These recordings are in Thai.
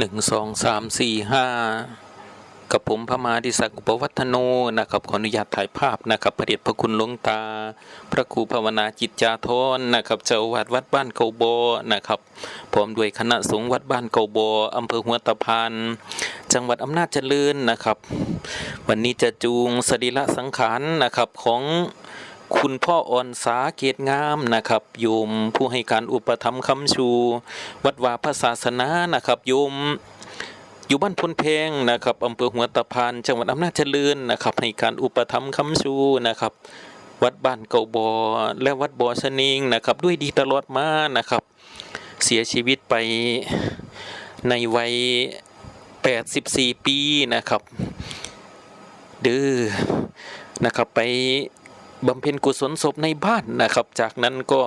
หนึ่งสองสามสี่ห้ากับผมพระมาดิศักดิ์อุปวัฒโนนะครับขออนุญาตถ่ายภาพนะครับพระเดชพระคุณหลวงตา พระครูภาวนาจิตจาทรนะครับเจ้าวาดวัดบ้านเกาโบนะครับพร้อมด้วยคณะสงฆ์วัดบ้านเกาโบอำเภอหัวตะพานจังหวัดอำนาจเจริญนะครับ วันนี้จะจูงสรีระสังขารนะครับของ คุณพ่ออ่อนสาเกตงามนะครับโยมผู้ให้การอุปถัมภ์คำชู วัดวาพระศาสนานะครับโยมอยู่บ้านพลเพงนะครับอำเภอหัวตะพานจังหวัดอำนาจเจริญนะครับ ให้การอุปถัมภ์คำชูนะครับ วัดบ้านเก่าบอและวัดบ่อชะนิงนะครับ ด้วยดีตลอดมานะครับ เสียชีวิตไปในวัย 84 ปีนะครับเดื้อนะครับไป บำเพ็ญกุศลศพในบ้านนะครับ จากนั้นก็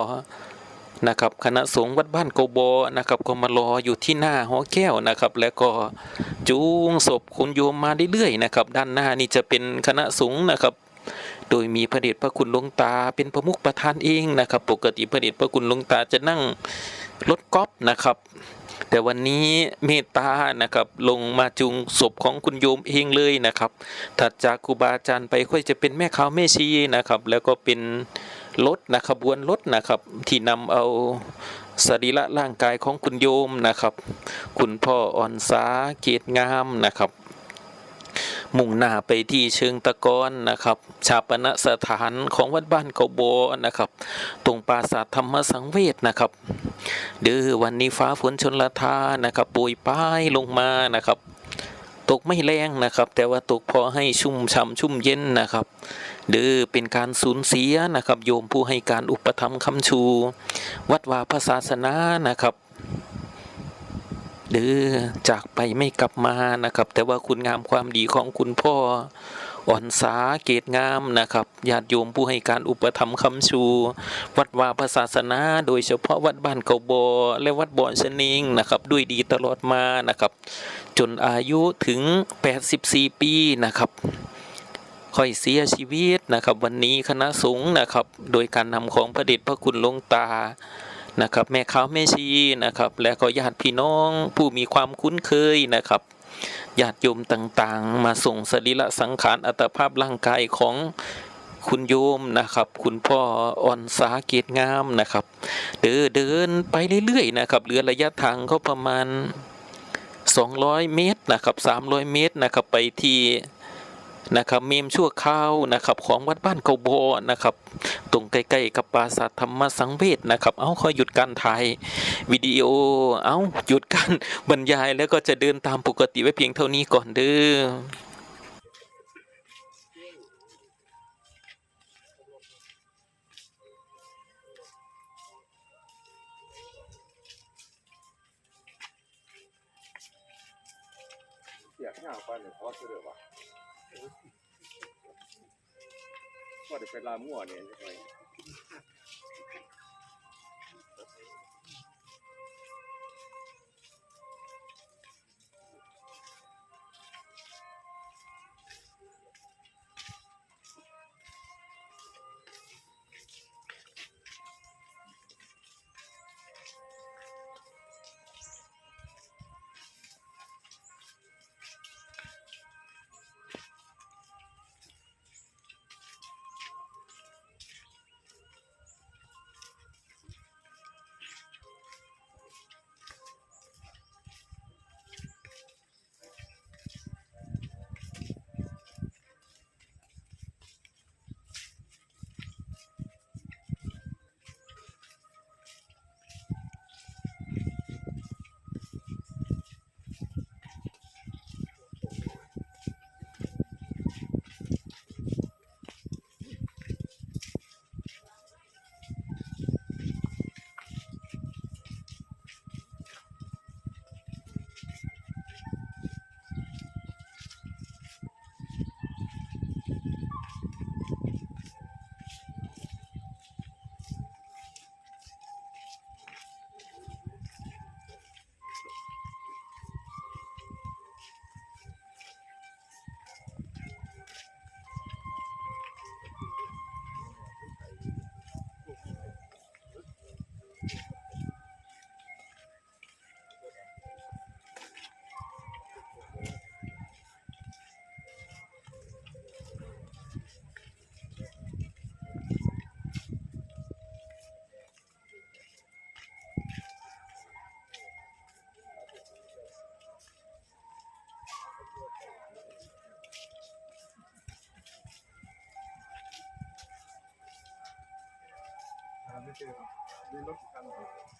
นะครับคณะสงฆ์วัดบ้านโกโบนะครับก็มารออยู่ที่หน้าหอแก้วนะครับ แล้วก็จูงศพคุณโยมมาเรื่อยๆนะครับ ด้านหน้านี่จะเป็นคณะสงฆ์นะครับ โดยมีพระเดชพระคุณหลวงตาเป็นประมุขประธานเองนะครับ ปกติพระเดชพระคุณหลวงตาจะนั่งรถกอล์ฟนะครับ แต่วันนี้เมตตานะครับลงมาจุงศพของคุณโยมเองเลยนะครับถัดจากครูบาอาจารย์ไปค่อยจะเป็นแม่ขาแม่ชีนะครับ แล้วก็เป็นรถนะขบวนรถนะครับที่นำเอาสรีระร่างกายของคุณโยมนะครับ คุณพ่ออ่อนสาเกตงามนะครับ มุ่งหน้าไปที่เชิงตะกอนนะครับ ชาปนสถานของวัดบ้านเกาโบนะครับ ตรงปราสาทธรรมสังเวชนะครับเดือวันนี้ฟ้าฝนชนละทานะครับปรยป้ายลงมานะครับ ตกไม่แรงนะครับ แต่ว่าตกพอให้ชุ่มช่ำชุ่มเย็นนะครับเดือเป็นการสูญเสียนะครับ โยมผู้ให้การอุปถัมภ์คำชู วัดวาพระศาสนานะครับ เดือจากไปไม่กลับมานะครับ แต่ว่าคุณงามความดีของคุณพ่ออ่อนสาเกตงามนะครับญาติโยมผู้ให้การอุปถัมภ์คำชู วัดวาพระศาสนา โดยเฉพาะวัดบ้านเกาโบอและวัดบ่อนชนิงนะครับ ด้วยดีตลอดมานะครับ จนอายุถึง 84 ปีนะครับค่อยเสียชีวิตนะครับ วันนี้คณะสงฆ์นะครับ โดยการนำของพระเดชพระคุณลงตา นะครับแม่ขาแม่ชีนะครับและก็ญาติพี่น้องผู้มีความคุ้นเคยนะครับญาติโยมต่างๆ มาส่งสรีระสังขารอัตภาพร่างกายของคุณโยมนะครับ คุณพ่ออ่อนสาเกตงามนะครับ เดินเดินไปเรื่อยๆนะครับเหลือระยะทางก็ประมาณ 200 เมตรนะครับ300 เมตรนะครับไปที่ นะครับเมมชั่วข้าวนะครับของวัดบ้านเกาโบนะครับตรงใกล้ๆกับปราสาทธรรมสังเวชนะครับ เอาขอหยุดการถ่ายวิดีโอเอาหยุดการบรรยายแล้วก็จะเดินตามปกติไว้เพียงเท่านี้ก่อนเด้อ เป็นลามั่วเนี่ย completamente de, lógica.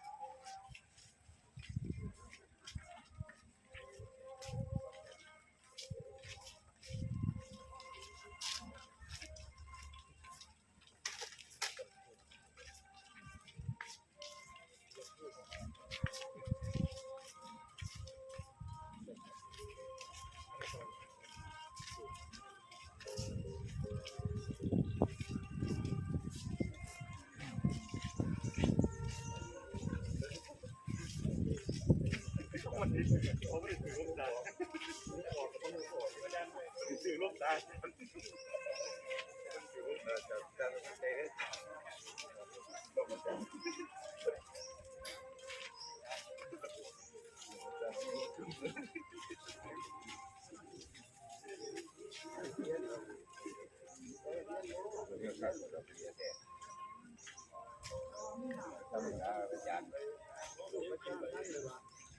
ใช่ไหมไม่เจอมีรถคันถือลูกตาถือลูกตาจะจะใจได้ไ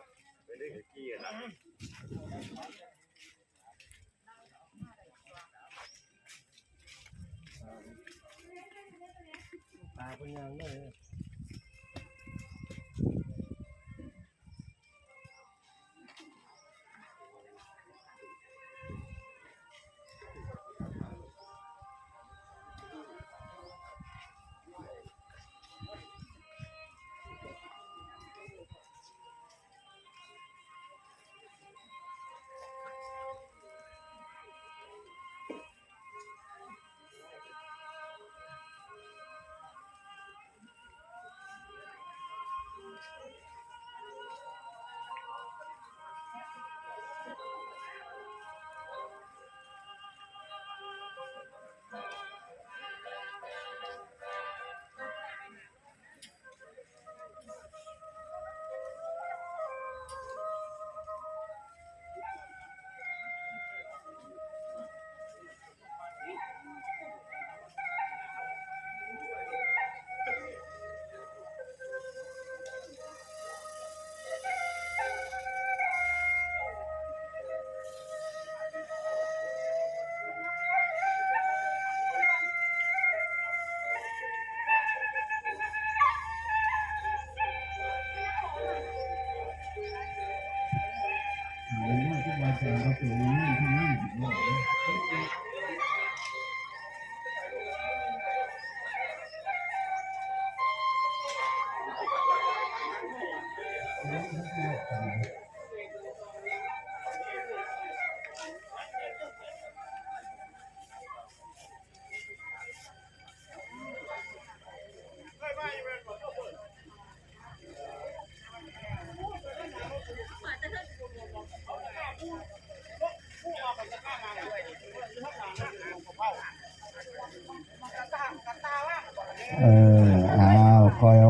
ถไปเล่นกับกี้นะตาเป็นยังเล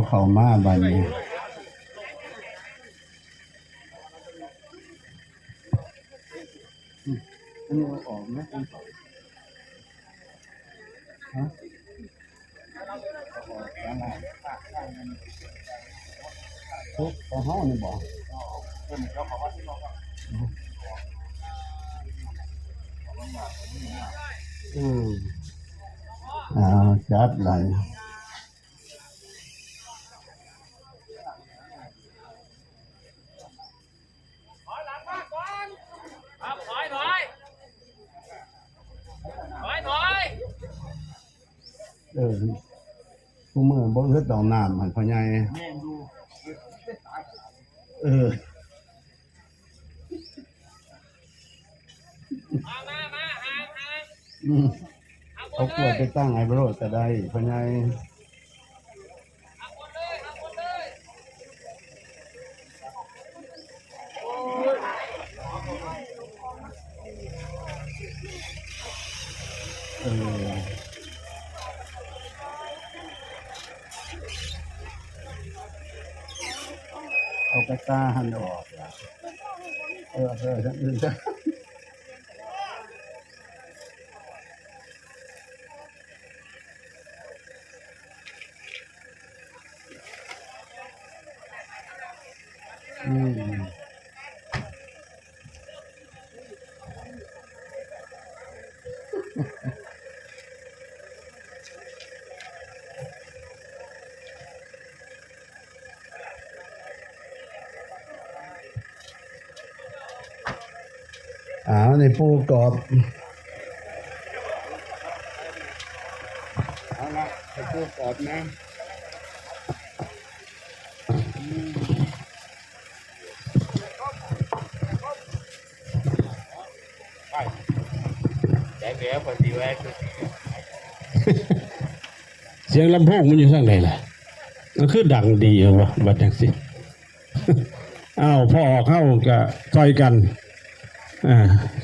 เขามาบัดนี้อืมอันนี้เอาออกไหมคุณฮะเอาออกแล้วล่ะทุกของเฮานี่บ่อืมอ้าวจัดไหล ครับถอยถอยถอยถอย เออผู้มือบ่เฮ็ดดอกน้ำมันพ่อใหญ่เออมามามาห่างห่างอืมเอาบเอากล้วยไปตั้งไอ้บโรดก็ได้พ่อใหญ่ เออเออทั้งอื่นจ้ะ อืมอ้าว ในปูกรอบเอาละในปูกรอบนะแจ๊กแก่พอดีแว่คือเสียงลำโพงมันอยู่ข้างไหนล่ะมันคือดังดีเหรอวะบัดจังสิ อ้าวพอออกเข้ากับซอยกัน อ่า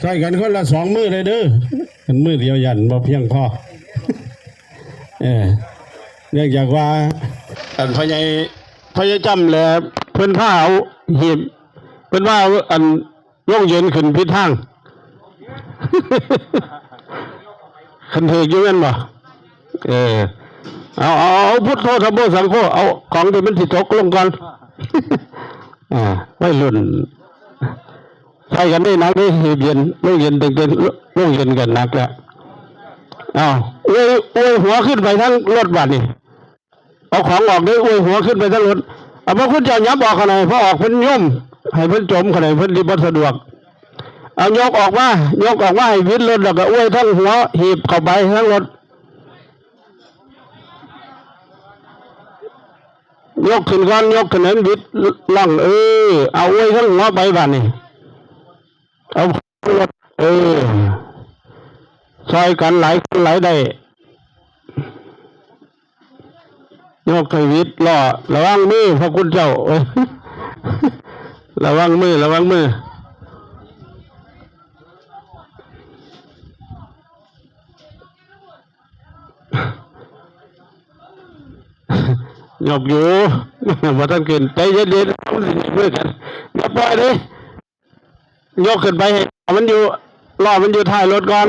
ซอยกันคนละสองมือเลยเด้อมันมือเดียวยันบ่เพียงพอเออเนื่องจากว่าอันพญายพญายจำแหล้วเพิ่นผ้าเอาหีบเพิ่นว่าเอาอันลงเย็นขึ้นพิษทางคันเถกอยู่แม่นบ่เออเอาเอาเอาพุทโธธรรมโมสังโฆเอาของที่มันสิตกลงก่อนอ่าไม่รุ่น ใช้กันได้นักได้เย็นโรงเย็นเต็มๆโรงเย็นกันนักแล้วเอาอวยอวยหัวขึ้นไปทั้งรถบัสนี่เอาของออกได้อวยหัวขึ้นไปทั้งรถเอาพระคุณเจ้ายับออกขนาดพอออกเพิ่นย่มให้เพิ่นจมขนาดเพิ่นดีบสะดวกเอายกออกมายกออกมาให้วิดรถแล้วก็อวยทั้งหัวหีบเข้าไปทั้งรถยกขึ้นก้อนยกขึ้นนั้นบิดล่องเออเอาไว้ทั้งหัวไปบ้านนี่ เอาเออซอยกันหลายคนหลายได้ยกให้วิดล่อระวังมือพระคุณเจ้าเอ้ยระวังมือระวังมือหยบอยู่มาตั้งเกินใจเย็นๆเอาสิเพื่อกันอย่าปล่อยเลย ยกขึ้นไปให้มันอยู่รอมันอยู่ท้ายรถก่อน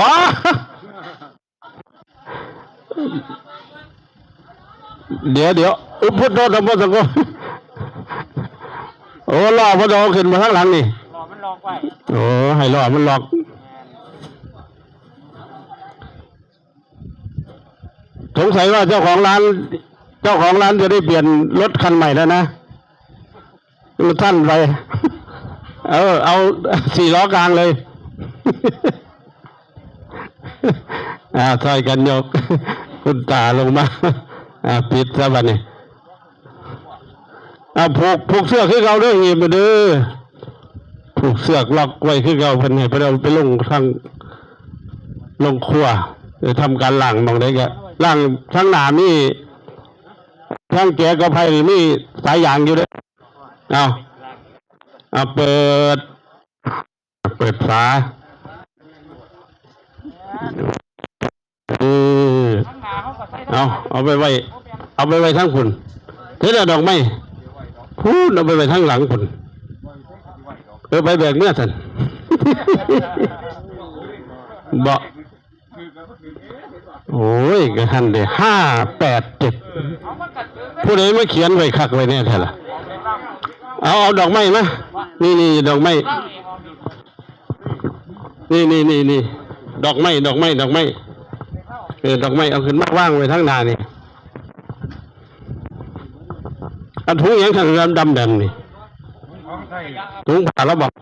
ว้าเดี๋ยวเดี๋ยวอุพุทโธธรรมสังโฆโอ้ล่อพระดอขึ้นมาข้างหลังนี่รอมันลอกไว้โอ้ให้ล่อมันหลอกสงสัยว่าเจ้าของร้าน เจ้าของร้านจะได้เปลี่ยนรถคันใหม่แล้วนะ ท่านไปเออ เอาสี่ล้อกลางเลยอ่าซอยกันยก คุณตาลงมาอ่าปิดซะบัดนี้อ่าผูกผูกเสื้อขึ้นเราด้วยงี้มาเด้อผูกเสื้อล็อกไว้ขึ้นเราเพิ่นให้ไปเราไปลงทางลงครัวเดี๋ยวทำการล้างมองได้ก็ล้างทั้งหนามีทั้งแกะกระไพนี่มีสายยางอยู่เด้วย เอาเอาเปิด เปิดฝาเออข้างหน้าเอาเอาไปไว้ เอาไปไว้ทั้งคุณเท่าดอกไม้พูดเอาไปไว้ทั้งหลังคุณเออไปแบกเมื่อสันบอกโอ้ยกระทันเลยห้าแปดเจ็ดผู้ใดมาเขียนไว้คักไว้แน่แท้ละ เอาเอาดอกไม้มานี่นี่ดอกไม้นี่นี่นี่นี่ดอกไม้ดอกไม้ดอกไม้เออดอกไม้เอาขึ้นมาว่างไว้ทั้งนานี่อันถุงยังทางดำดำดำนี่ถุงผ้าเราบอก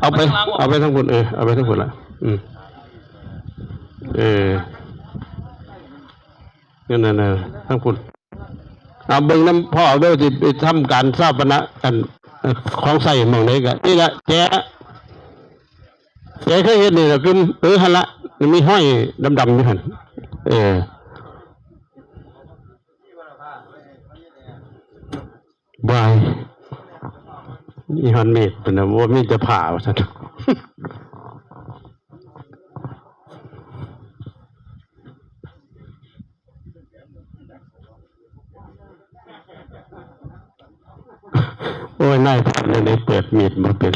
เอาไป เอาไปทั้งคนเออเอาไปทั้งคนละอืมเออนั่นน่ะนะทั้งคน เอาเบิ่งน้ำพ่อเอาด้อสิไปทำการทราบปณะกันของใส่หมองไหนกันนี่แหละแกะยายเคยเห็นนี่นะคือเออหันละมันมีห้อยดำๆอยู่หันเออบายนี่ฮันเมดเป็นนะว่ามีจะผ่าว่าสัน โอ้ยนายพันเลยเปิดมีดมาเป็น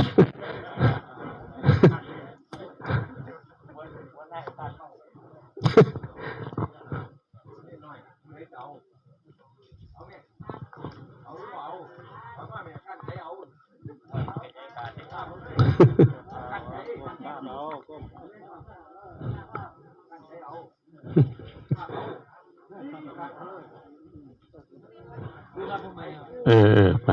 เออเออไป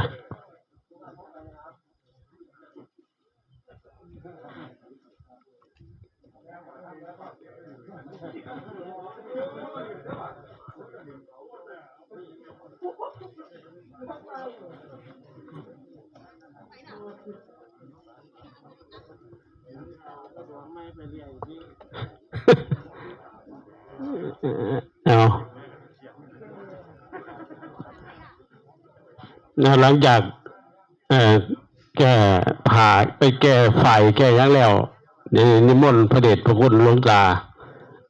เอาหลังจากเอ่อแก้ผ่าไปแก้ฝ่ายแก้ยังแล้วนี่นิมนต์พระเดชพระคุณหลวงตา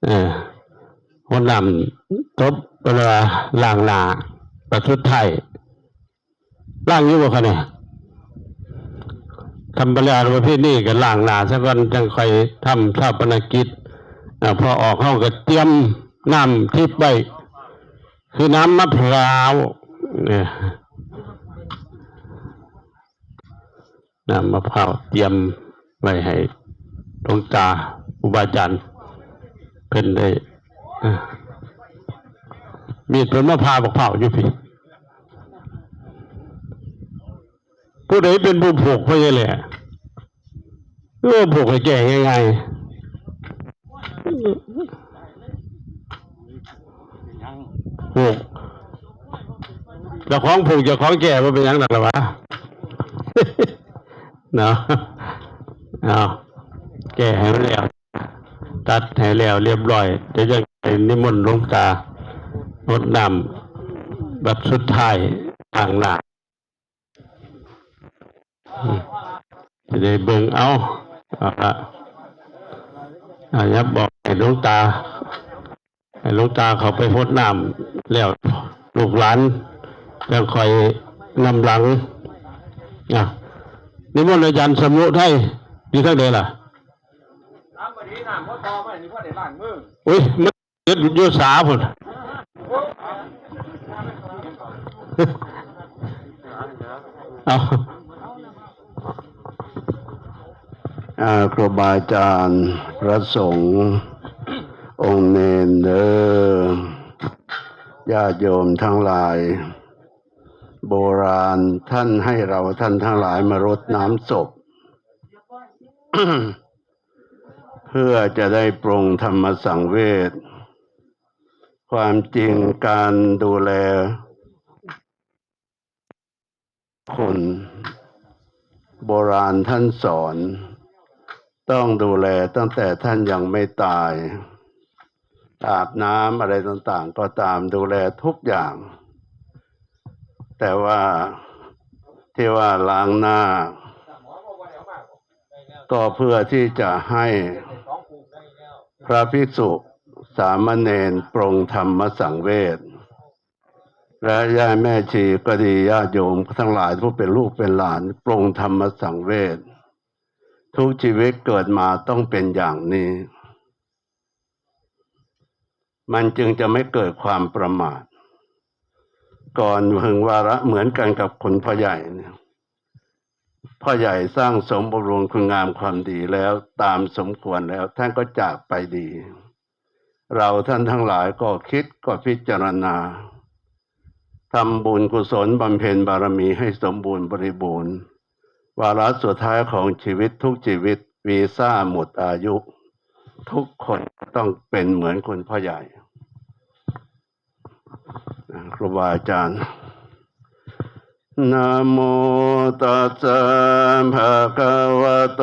เออคนนำทบเวลาล่างหนาประทุดไทยล่างอยู่บ่คะเนี่ย ทำไปแล้วประเภทนี้ก็ล่างหนาสักวันจังค่อยทำชาปนกิจพอออกห้องก็เตรียมน้ำทิพย์ไว้คือน้ำมะพร้าวเนี่ยน้ำมะพร้าวเตรียมไว้ให้หลวงตาอุบาจารย์เพิ่นได้มีดเพิ่นมะพร้าวบักเผาวอยู่พี่ ผู้ใดเป็นผู้ผูกไว้แหละเออผูกให้แก่ง่ายๆผูกจะคล้องผูกจะคล้องแก่ว่าเป็นยังหนักหรอวะเนาะเอาแก่ให้มันแล้ว ตัดให้แล้วเรียบร้อยเดี๋ยวจะไปนิมนต์ลงตารดน้ำบัดสุดท้ายทางหน้า จะได้เบิ่งเอาเอาละอายับบอกให้ลวงตา ให้ลวงตาเขาไปพดน้ำแล้วลูกหลานแล้วคอยนำหลังอะนิมนต์อาจารย์สมุไทยอยู่ทั้งเดล่ะน้ำบดีน้ำพ่อตอไม่นี่พ่อได้ล้างมืออุ้ยมันเด็ดอยู่สาพุ่นเอา อ่า ครูบาอาจารย์พระสงฆ์องค์เนนเดอญาติโยมทั้งหลาย โบราณท่านให้เราท่านทั้งหลายมารดน้ำศพ เพื่อจะได้ปรงธรรมสังเวชความจริงการดูแล คนโบราณท่านสอน ต้องดูแลตั้งแต่ท่านยังไม่ตาย อาบน้ำอะไรต่างๆ ก็ตามดูแลทุกอย่าง แต่ว่าที่ว่าล้างหน้า ก็เพื่อที่จะให้พระภิกษุสามเณรปรงธรรมสังเวชและย่าแม่ชีก็ดีญาติโยมทั้งหลายผู้เป็นลูกเป็นหลาน ปรงธรรมสังเวช ทุกชีวิตเกิดมาต้องเป็นอย่างนี้ มันจึงจะไม่เกิดความประมาท ก่อนพึงวาระเหมือนกันกับคนพ่อใหญ่เนี่ยพ่อใหญ่สร้างสมบำรุงคุณงามความดีแล้วตามสมควรแล้วท่านก็จากไปดี เราท่านทั้งหลายก็คิดก็พิจารณาทำบุญกุศลบำเพ็ญบารมีให้สมบูรณ์บริบูรณ์ วาระสุดท้ายของชีวิตทุกชีวิตวีซ่าหมดอายุ ทุกคนต้องเป็นเหมือนคนพ่อใหญ่ครูบาอาจารย์นะโมตัสสะภะคะวะโต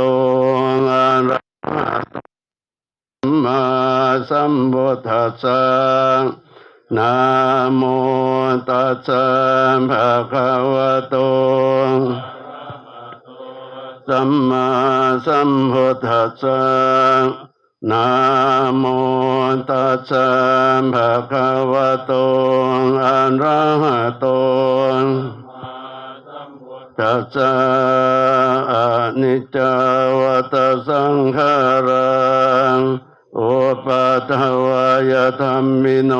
อะระหะสัมพุทธัสสะนะโมตัสสะภะคะวะโต สัมมาสัมพุทธัสสะนะโมตัสสะภะคะวะโตอะระหะโตตัสสะอะนิจจวัตสังขารังโอปัตวายธรรมิโน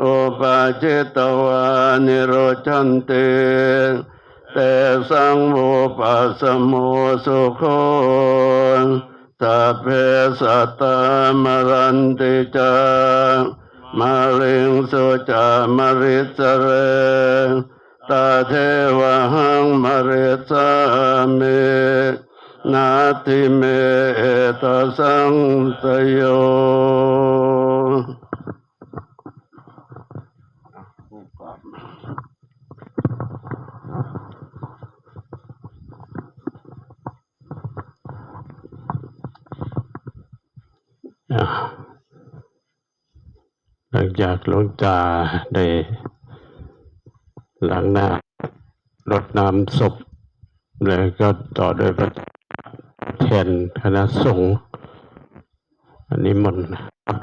โอปัจจิตวานิโรชันเต แต่สังโมปัสสโมสุโคสัพเพสัตตามรันติจามาลิงสุจามริสเรตาเทวหังมริสามินาติเมตสังสโย อ่า หลงจากหลวงตาได้หลังหน้ารดน้ำศพแล้วก็ต่อด้วยพระแทนคณะสงฆ์อันนี้มนต์นะครับ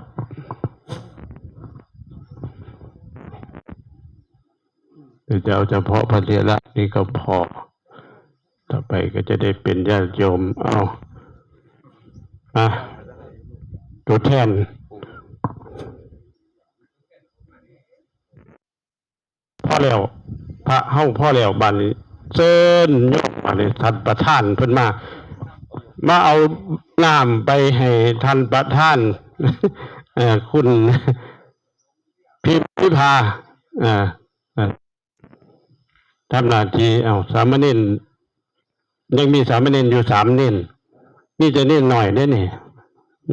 หรือจะเอาเฉพาะพระเทระนี่ก็พอ ต่อไปก็จะได้เป็นญาติโยมเอาอะตัวแทน พ่อแล้ว พระเฮ้าพ่อแล้วบัดนเซินยกบัดนี้ท่านประธานเพิ่นมา มาเอาน้ำไปให้ท่านประธานเออคุณพิมพิพาอ่าอ่าทำหน้าที่เอาสามเณรยังมีสามเณรอยู่สามเณรนี่จะเน้นหน่อยได้นี่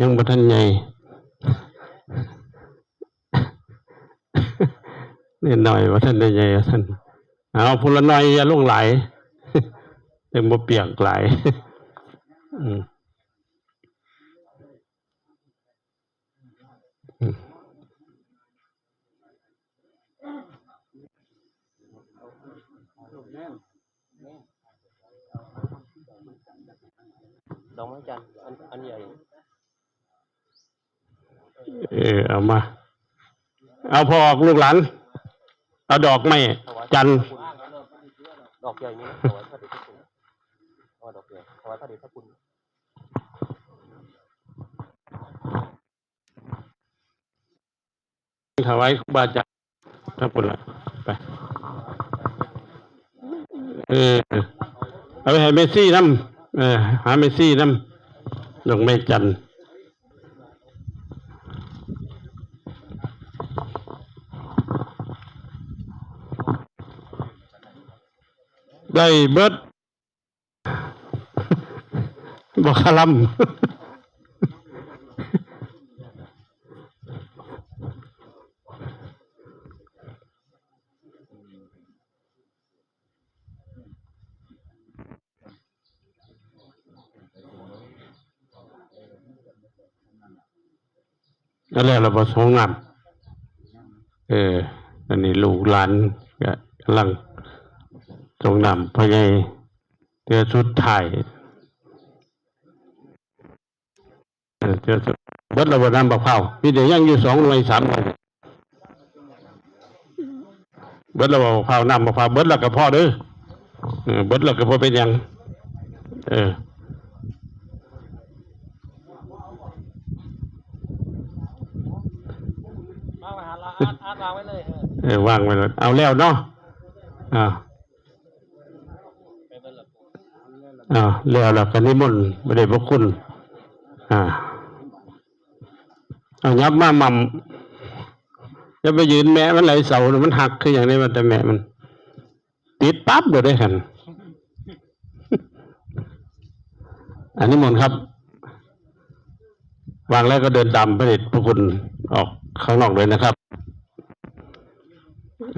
ยังบ่ทันใหญ่ นิดหน่อยว่าท่านได้ใหญ่ว่าท่านเอาพลหน่อยอย่าลงไหลายยังบ่เปียกไหลายอืมอืมดอกไม้จันทร์อันอันใหญ่ เออเอามา เอาพอออกลูกหลาน เอาดอกไม้จันทร์ดอกใหญ่นี้ถวายพระเดชพระคุณถวาดอกใหญ่ถวายพระเดชพระคุณถวายครูบาอาจารย์ถ้าปุ่นละไปเออเอาไปให้เมซี่น้ำเออหาเมซี่น้ำดอกไม้จันทร์ ได้เบิดบอกคลัมนั่นแหละเราประสงงามเออ อันนี้ลูกหลานก็กำลัง รงนำพระใหญ่เตือสุดท้ายเออเตือสุดเบิดระเบิดน้ำบักเผามีแต่ยังอยู่สองหน่วยสามหน่วยเบิดระเบิดบักเผาน้ำบักเผาเบิดแล้วก็พอเด้อเออเบิดแล้วก็พอเป็นหยัง เออมาหาละอาร์ตอาร์ตวางไว้เลยเออเออวางไว้เลย เอาแล้วเนาะอ่า ไปเบิ่งละปู อ่าแล้วแล้วกันนิมนต์ไม่ได้พระคุณอ่าเอายับมาหม่ำจะไปยืนแม่มันไหลเสามันหักคืออย่างนี้มันแต่แม่มัน ติดปั๊บเดี๋ยวได้หันอันนี้มนครับ วางแล้วก็เดินตามพระเดชพระคุณออกข้างนอกเลยนะครับ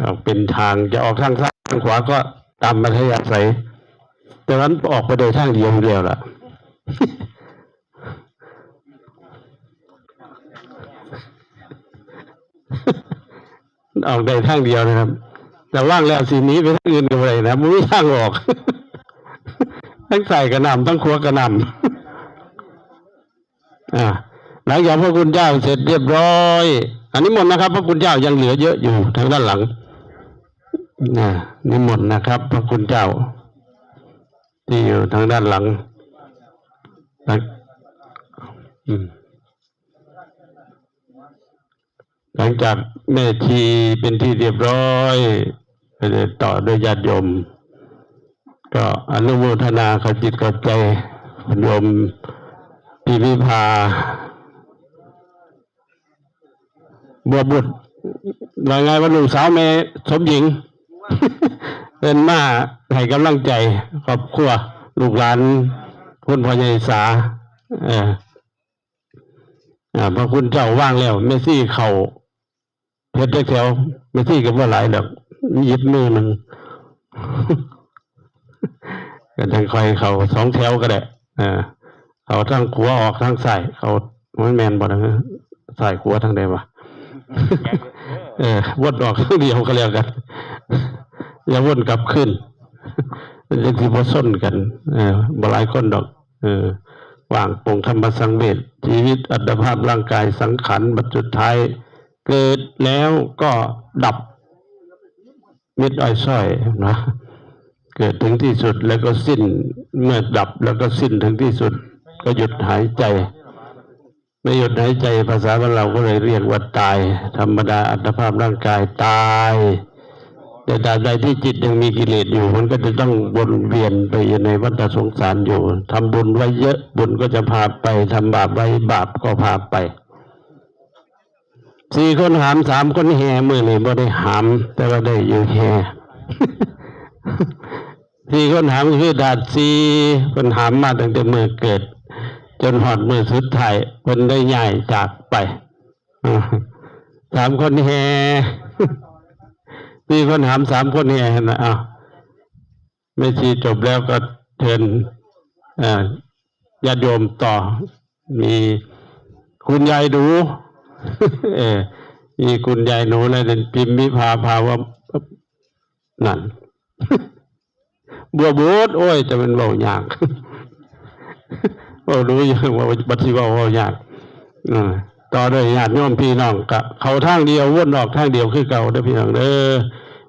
ออกเป็นทางจะออกทางซ้ายทางขวาก็ตามมัธยาศัย แงนั้นออกไปโดยทางเดียวเดียวล่ะออกได้ทางเดียวนะครับ แต่ว่างแล้วสีนี้ไปทางอื่นไปเลยนะไม่มีทางออกทั้งใส่กระนำทั้งครัวกระนำอ่าหลังจากพระคุณเจ้าเสร็จเรียบร้อย อันนี้หมดนะครับ พระคุณเจ้ายังเหลือเยอะอยู่ทางด้านหลังนะนี่หมดนะครับ พระคุณเจ้า ที่อยู่ทางด้านหลังหลังหลังจากแม่ชีเป็นที่เรียบร้อยก็จะต่อด้วยญาติโยม ก็อนุโมทนาขจิตขใจโยมปีวิภาบัวบุตรว่าไงว่าลูกสาวแม่สมหญิง เป็นมาให้กำลังใจครอบครัวลูกหลานคุณพ่อใหญ่สาเออพระคุณเจ้าว่างแล้วเมซี่เขาเพชรแถวเมซี่ก็ว่าหลายดอกยิบมือหนึ่งก็ยังคอยเขาสองแถวก็ได้อ่าเขาทั้งขัวออกทั้งซ้ายเขาไม่แมนบ่นะซ้ายขวทั้งใดวะเออวนออกทั้งเดียวก็แล้วกัน อย่าวนกลับขึ้นมันที่บ่ส้นกันบ่หลายคนดอกอว่างปงธรรมสังเวชชีวิตอัตภาพร่างกายสังขารบัดสุดท้าย เกิดแล้วก็ดับมิดอ้อยส้อยนะเกิดถึงที่สุดแล้วก็สิ้นเมื่อดับแล้วก็สิ้นถึงที่สุด ก็หยุดหายใจไม่หยุดหายใจภาษาบ้านเราก็เลยเรียกว่าตาย ธรรมดาอัตภาพร่างกายตาย แต่ตราบใดที่จิตยังมีกิเลสอยู่ มันก็จะต้องวนเวียนไปอยู่ในวัฏสงสารอยู่ทำบุญไว้เยอะบุญก็จะพาไปทำบาปไว้บาปก็พาไปสี่คนหามสามคนแห่มือนี่บ่ได้หาม แต่ว่าได้อยู่แห่สี่คนหามคือดาดซีคนหามมาตั้งแต่มือเกิด จนหอดมือสุดท้ายคนได้ใหญ่จากไปสามคนแห่ สี่คนหามสามคนแห่นะอ้าวไม่ชีจบแล้วก็เชิญอ่าญาติโยมต่อ มีคุณยายดู เออมีคุณยายหนูและเป็นพิมพ์วิภาภาวะนั่นบัวบูดโอ้ยจะเป็นเบายากเว่ารู้ยังว่าบัตรสิเว่าเว้ายากต่อด้วยญาติโยมพี่น้องกะเขาทางเดียววนออกทางเดียวคือเก่าเด้อพี่น้องเด้อ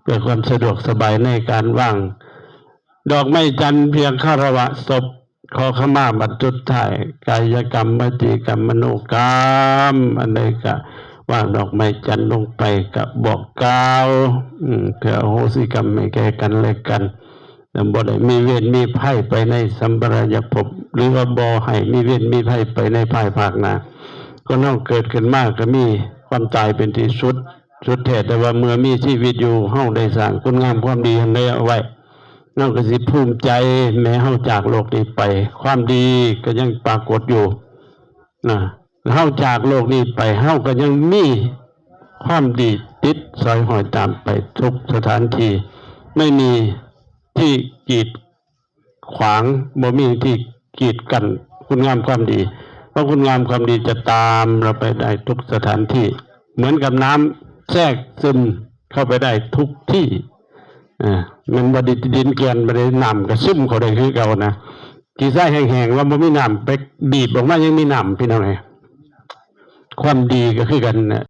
เพื่อความสะดวกสบายในการว่าง ดอกไม้จันทร์เพียงคารวะศพขอขมาบัตรจุดถ่ายกายกรรมวจีกรรมมโนกรรมอันใดกะว่างดอกไม้จันทร์ลงไปกับบอกกล่าวเพื่อโหสิกรรมไม่แก่กันและกันนำบ่ได้มีเวรมีไพ่ไปในสัมปรายภพหรือว่าบ่ให้มีเวรมีไพ่ไปในภายภาคหน้าก็น้องเกิดขึ้นมากก็มีความตายเป็นที่สุด สุดแท้แต่ว่าเมื่อมีชีวิตอยู่เฮาได้สร้างคุณงามความดีอันใดเอาไว้น้องก็สิภูมิใจ แม้เฮาจากโลกนี้ไป ความดีก็ยังปรากฏอยู่นะเฮาจากโลกนี้ไปเฮาก็ยังมีความดีติดสอยหอยตามไปทุกสถานที่ไม่มีที่กีดขวางบ่มีที่กีดกันคุณงามความดี เพราะคุณงามความดีจะตามเราไปได้ทุกสถานที่ เหมือนกับน้ำ แทรกซึมเข้าไปได้ทุกที่อ่ามันบดิดินเกลียนบไดิน้ำก็ซึมเขาได้คือเก่านะกี่ไส้แห้งๆว่ามันไม่น้ำไปบีบออกมายังมีน้ำพี่น้องไงความดีก็คือกันนะ